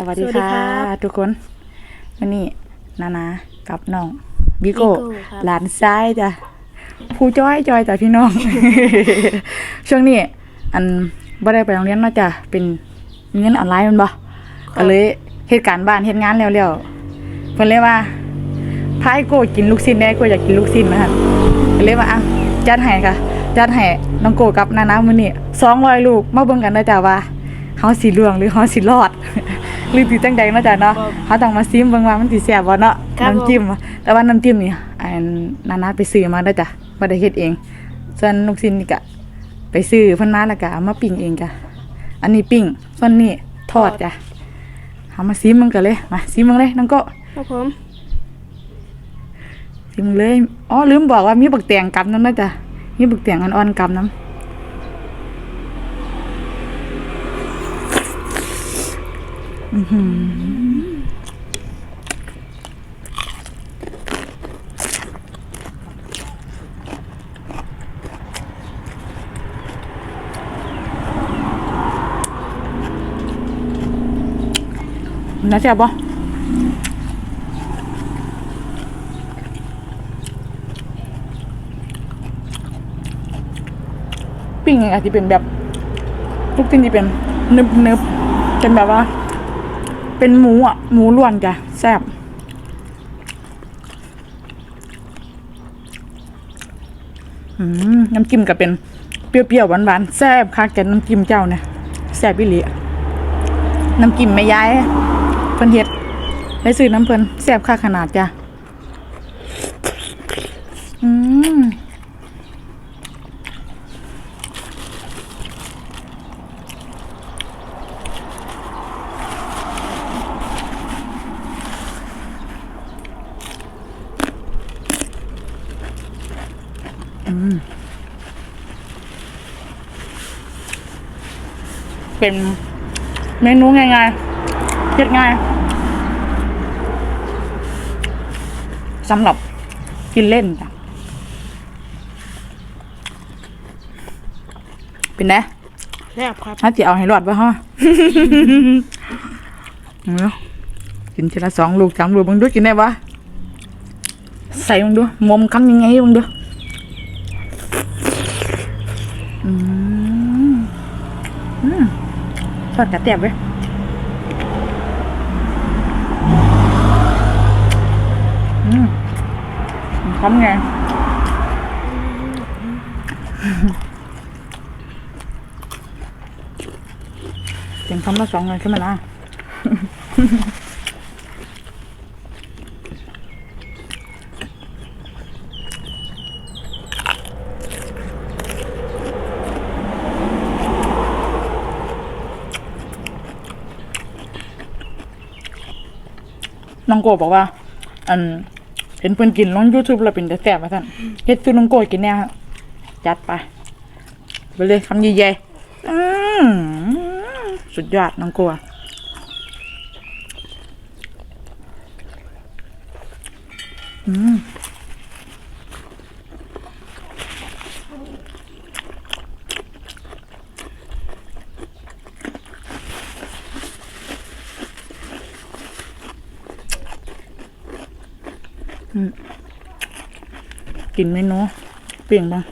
สวัสดีสวัสดีค่ะ ครับทุกคนวันนี้นานากับน้องบิโก้บิโก้ครับ หลานซ้ายจ้ะผู้จ้อยจอยจ้ะพี่น้อง ช่วงนี้อันบ่ได้ไปโรงเรียนเนาะจ้ะเป็นเงินออนไลน์แมันบ่ก็เลยเหตุการณ์บ้านเหตุงานแล้วแล้วเพิ่นเลยว่าพายโก้กินลูกชิ้นแน่โก้อยากกินลูกชิ้นนะฮะก็เลยว่าอะจัดให้ค่ะจัดให้น้องโก้กับนานามื้อนี้200ลูกมาเบิ่งกันเด้อจ้ะว่าเฮาสิล่วงหรือเฮาสิรอด หรือสิจังใดเนาะจ้ะเนาะครับเขาต้องมาซิมเบิ่งว่ามันสิแซ่บบ่เนาะครับน้ำจิ้มอะแต่ว่าน้ำจิ้มนี่อันนานาไปซื้อมาเด้อจ้ะบ่ได้เฮ็ดเอง ส่วนลูกชิ้นนี่ก็ไปซื้อเพิ่นมาแล้วก็เอามาปิ้งเองจ้ะอันนี้ปิ้งส่วนนี้ทอดจ้ะเอามาซิมมันกันเลยมาซิมมันเลยน้องโก็ครับผมซิมมันเลย อ๋อลืมบอกว่ามีบักแตงกำน้ำนะจ้ะมีบักแตงอ่อนๆกำน้ หน่าแซ่บปะปิ้งไงอาจจะเป็นแบบลูกชิ้นที่เป็นนึบนึบๆเป็นแบบว่า เป็นหมูอะ หมูล้วนจ้ะแซ่บน้ำจิ้มก็เป็นเปรี้ยวๆหวานๆแซ่บคักแกน้ำจิ้มเจ้าเนี่ยแซ่บอีหลีน้ำจิ้มแม่ย้ายเพิ่นเฮ็ดได้ซื้อน้ำเพิ่นแซ่บคักขนาดจ้ะอืม เป็นเมนูง่ายๆเฮ็ดง่ายสำหรับกินเล่นจ้ะเป็นไงแซ่บครับถ้าจะเอาให้รอดป่ะฮะเนาะกินทีละสองลูกสามลูกมึงดูกินได้ปะใส่มึงดูมมคำยังไงมึงดูอืมอืมท อนกระเตียบเว้ยอืมคำไงเสียงคำมาสองเลยใช่ไหมล่ะ น้องโกบอกว่า อันเห็นเพื่อนกินลงยูทูบแล้วเป็นแต่แสบมาท่านเฮ็ดซื้อน้องโกกินแน่ฮะจัดไปไปเลยคำใหญ่ๆอืมสุดยอดน้องโกอืม กินไหมเนาะเปลี่ยงบ้าง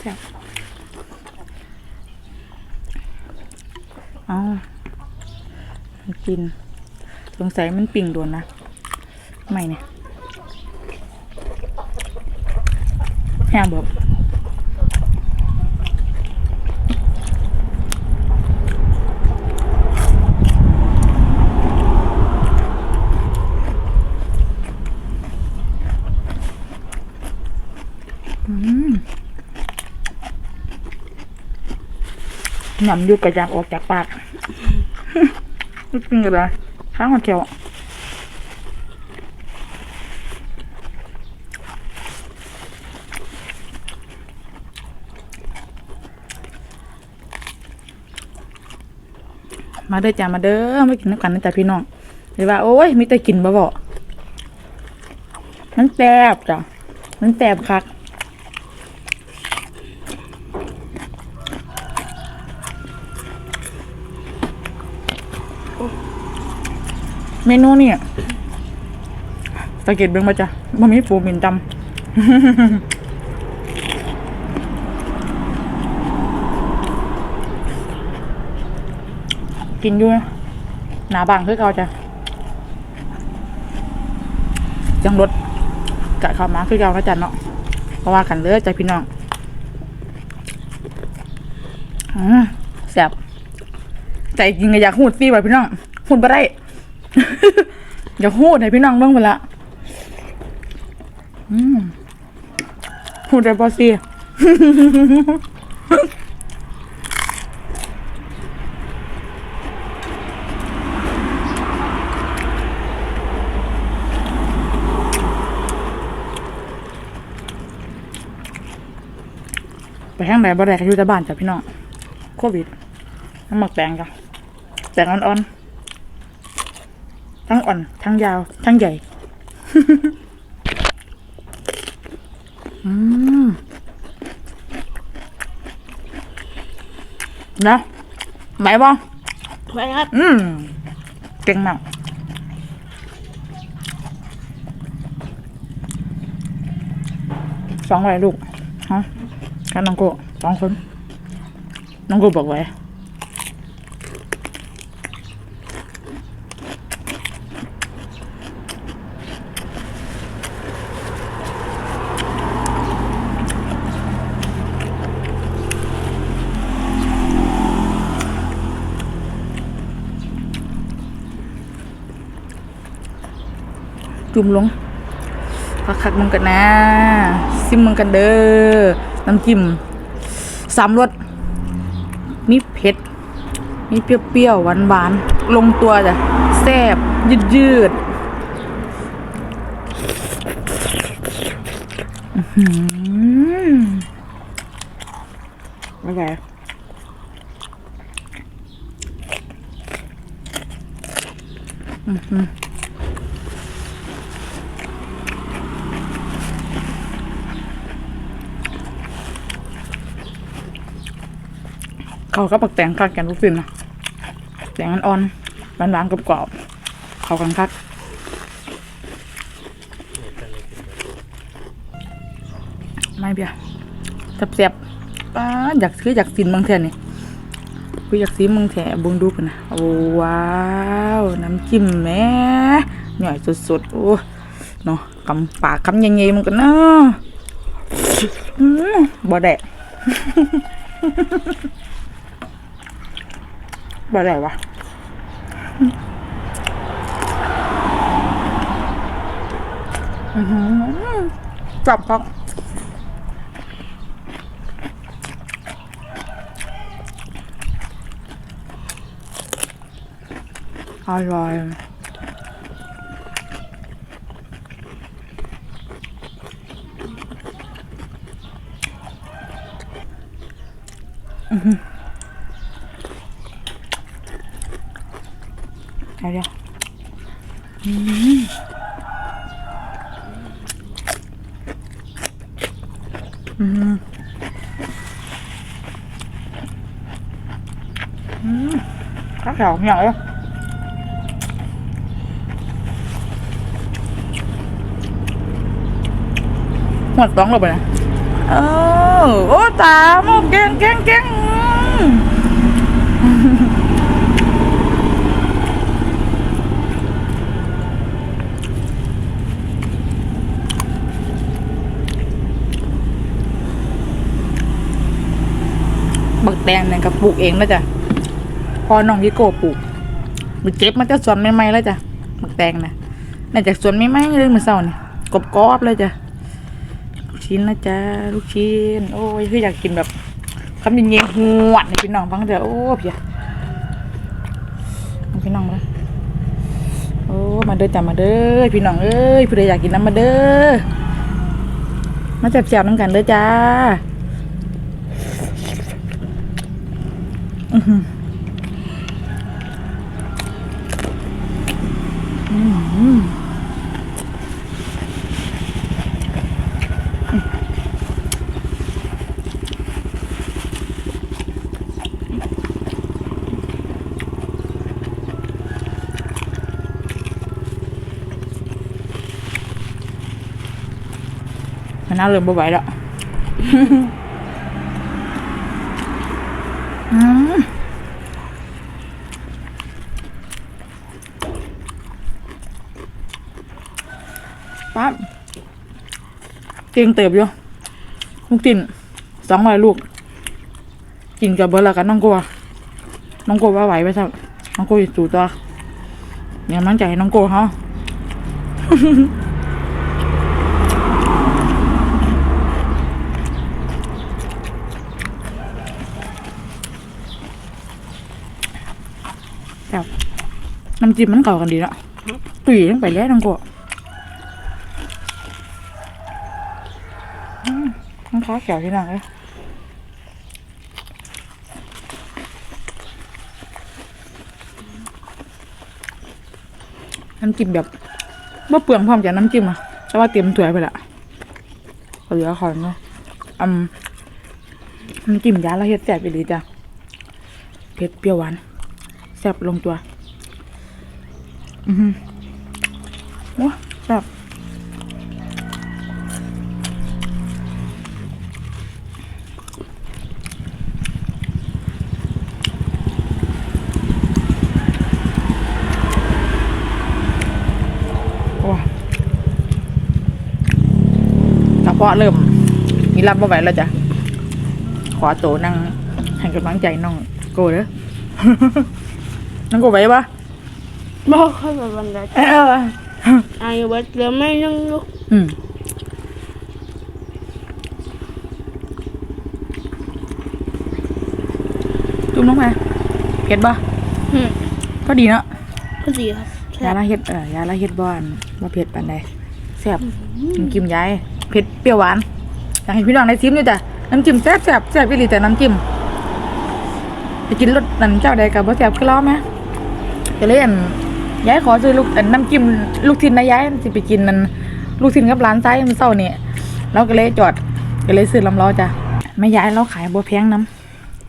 แซ่บเอากิน สงสัยมันปิ่งโดนนะ ไม่เนี่ยแฮ่บอก หนำยู่กระยากออกจากปากไม่กินกันเลยข้างหัวเขียวมาเด้อจ้ามาเด้อมากินน้ำกันนะจ๊ะพี่น้องหรือว่า โอ้ยมีแต่กินบ่บ่มันแซ่บจ้ะมันแซ่บคัก เมนูนี่สังเกตเบิ่งมาจ้ะบ่มีปูมินดำกินอยู่นะหนาบางคือเก่าจ้ะจังรถกะเข้ามาคือเก่าแล้วจ้ะเนาะเพราะว่ากันเลยจ้ะพี่น้องอืมแซ่บใจจริงก็อยากหูดซี่ไว้พี่น้องหูดบ่ได้ อย่ากหูดให้พี่น้องเบิ่งไปละอืมหูดได้บ่ซี่ไปทางไหนบ่ได้ก็อยู่แต่บ้านจ้ะพี่น้อง โควิดน้ำหมักแตงจ้ะแตงอ่อนๆ ทั้งอ่อน ทั้งยาว ทั้งใหญ่ อืมนะไหวบ่ไว้ครับ อืม เก่งมากสองไรลูกฮะกันน้องโกสองคน น้องโกบอกไว้ จุ่มลงคักๆมึงกันนะ ซิมมึงกันเด้อ น้ำจิ้มสามรส มีเผ็ด มีเปรี้ยวๆ หวานๆ ลงตัวจ้ะ แซ่บ ยืดยืดอื้อหือไม่ไหว เขาก็ปักแตงคักกันทุกสิ่งนะแตงอ่อนๆหวานๆกรอบๆเขากันคักไม่เบียเสียบๆป้าอยากคืออยากกินเมืองแทนนี่กูอยากซีเมืองแทบุงดูกันนะโอ้ว้าวน้ำจิ้มแม่หน่อยสุดๆโอ้เนาะกำปากคำใหญ่ๆมันกันเนาะอืมบ่แดะ บ่ไรวะจับครับอร่อย เอาเดี๋ยวอืมอืมอืม các kiểu nhỏ đấy Mặt toán rồi nè Ờ, ô tà một keng keng ตงเนี่ยกับปลูกเองแล้วจ้ะพอน้องยิโก้ปลูกมันเก็บมาจากสวนใหม่ๆแล้วจ้ะบักแตงนะน่าจากสวนใหม่ๆเลยเมื่อเช้านี่กรอบๆเลยจ้ะลูกชิ้นนะจ๊ะลูกชิ้น โอ้ยคืออยากกินแบบคำเย็นๆหวดพี่น้องฟังเถอะโอ้พี่อะพี่น้องมาโอ้มาเด้อจ้ะมาเด้อพี่น้องเอ้ยผู้ใดอยากกินน้ำมาเด้อมาแซ่บๆน้ำกันเด้อจ้า nó lường bố vậy đó. ปั๊บเตียงเติบอยู่ลูกตินสองร้อยลูก กินกับเบอร์ละกันน้องกัวน้องกัวว่าไหวไปสักน้องกัวอยู่สู่ตัวเนี่ยมั่นใจน้องกัวเขา น้ำจิ้มมันเข้ากันดีละตุ๋ยลงไปแล้วน้องกวอืมน้องค้าแขวที่หลังเลยน้ำจิ้มแบบบ่เปลืองพร้อมจากน้ำจิ้มอะแต่ว่าเตรียมถ้วยไปละเหลือขอนเนาะอืมน้ำจิ้มยาละเฮ็ดแซ่บไปเลยจ้ะเผ็ดเปรี้ยวหวานแซ่บลงตัว อือหือว้าแซ่บว้ากระเพาะเริ่มมีรับบ่ไหวแล้วจ้ะ ขอโตนั่งให้กำลังใจน้องโกเด้อ น้องโกไหวปะ บอกเขาแบบวันใดเออไอ้วัดเหลือไม่นั่งลูกอืมจุ่มลงไปเผ็ดปะอืมก็ดีเนาะก็ดีครับใช่ยาละเฮ็ดเออยาละเฮ็ดบ้านมาเผ็ดปานใดแซ่บน้ำจิ้มยายเผ็ดเปรี้ยวหวานอยากให้พี่น้องได้ชิมด้วยจ้ะน้ำจิ้มแซ่บแซ่บแซ่บพี่ลีแต่น้ำจิ้มไปกินรสนั่นเจ้าใดกับบ่แซ่บคือเราไหมก็เลยอัน ยายขอซื้อลูกนน้ำจิ้มลูกชิ้นนะยายสิไปกินนั่นลูกชิ้นกับร้านไส้มันเศร้านี่เราก็เลยจอดก็เลยซื้อลำล้อจ้ะแม่ยายเราขายบ่แพงน้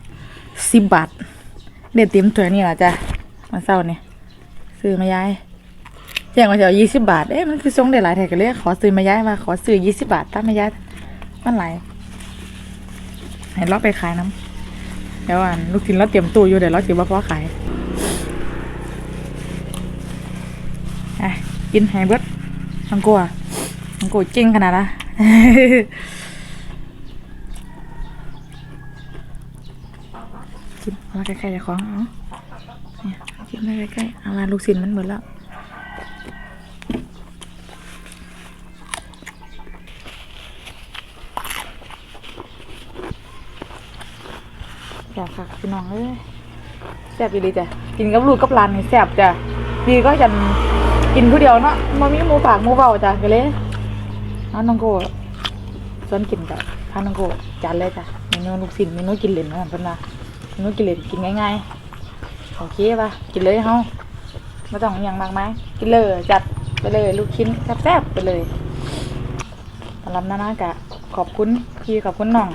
ำสิบบาทเด็ดเต็มถ้วยนี่แหละจ้ะมันเศร้านี่ซื้อมาย้ายแจ้งว่าจะเอายี่สิบบาทเอ๊ะมันคือทรงได้หลายแท็กเลยขอซื้อมาย้ายมาขอซื้อยี่สิบบาทถ้ามาย้ายมันไหลให้เราไปขายน้ำเดี๋ยวอันลูกชิ้นเราเตรียมตู้อยู่เดี๋ยวเราถือว่าพอขายอะ กินไฮเบิร์ดทังกัวทังกัวจริงขนาดนะกินมาใกล้ๆจะคล้องเอาเนี่ยกินได้ใกล้ๆเอามาลูกศิลมันหมดแล้วแซ่บค่ะพี่น้องเอ้ยแซ่บดีจ้ะกินกับลูกกับหลานนี่แซ่บจ้ะดีก็จะ กินผู้เดียวเนาะมามีหมูปากหมูเบาจ้ะก็เลยเอาน้องโกส่วนกินกับพาน้องโก้จานเลยจ้ะเมนูลูกศิลเมนูกินเหลนนะเพิ่นว่าเมนูกินเหลนกินง่ายๆโอเคป่ะกินเลยเฮาไม่ต้องอย่างมากมายกินเลยจัดไปเลยลูกชิ้นแซ่บๆไปเลยสำหรับนานากะขอบคุณพี่ขอบคุณน้อง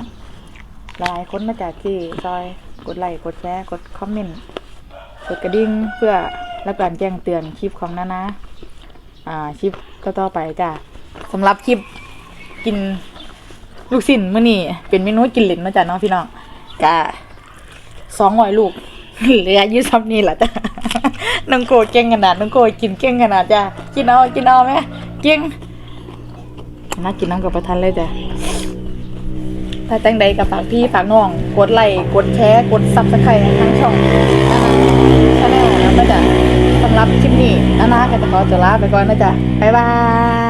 หลายคนมาจากที่ซอยกดไลค์กดแชร์กดคอมเมนต์กดกระดิ่งเพื่อรับการแจ้งเตือนคลิปของน้านา อ่าคลิปต่อๆไปจ้ะสำหรับคลิปกินลูกชิ้นมื้อนี้เป็นเมนูกินเหลนมาจากน้องพี่น้องกะสองร้อยลูกเหลือยี่ซับนี่แหละจ้ะน้องโกเก่งขนาดน้องโกกินเก่งขนาดจ้ะกินเอากินเอาไหมเก่งน่ากินน้ำกับประทันเลยจ้ะถ้าจังใดกับฝากพี่ฝากน้อง กดไลค์กดแชร์กดซับสไครต์ทั้งช่องชาแนลแล้วก็จะสำห รับคลิปนี้นานะก็จะขอจะลาไปก่อนนะจ๊ะบ๊ายบาย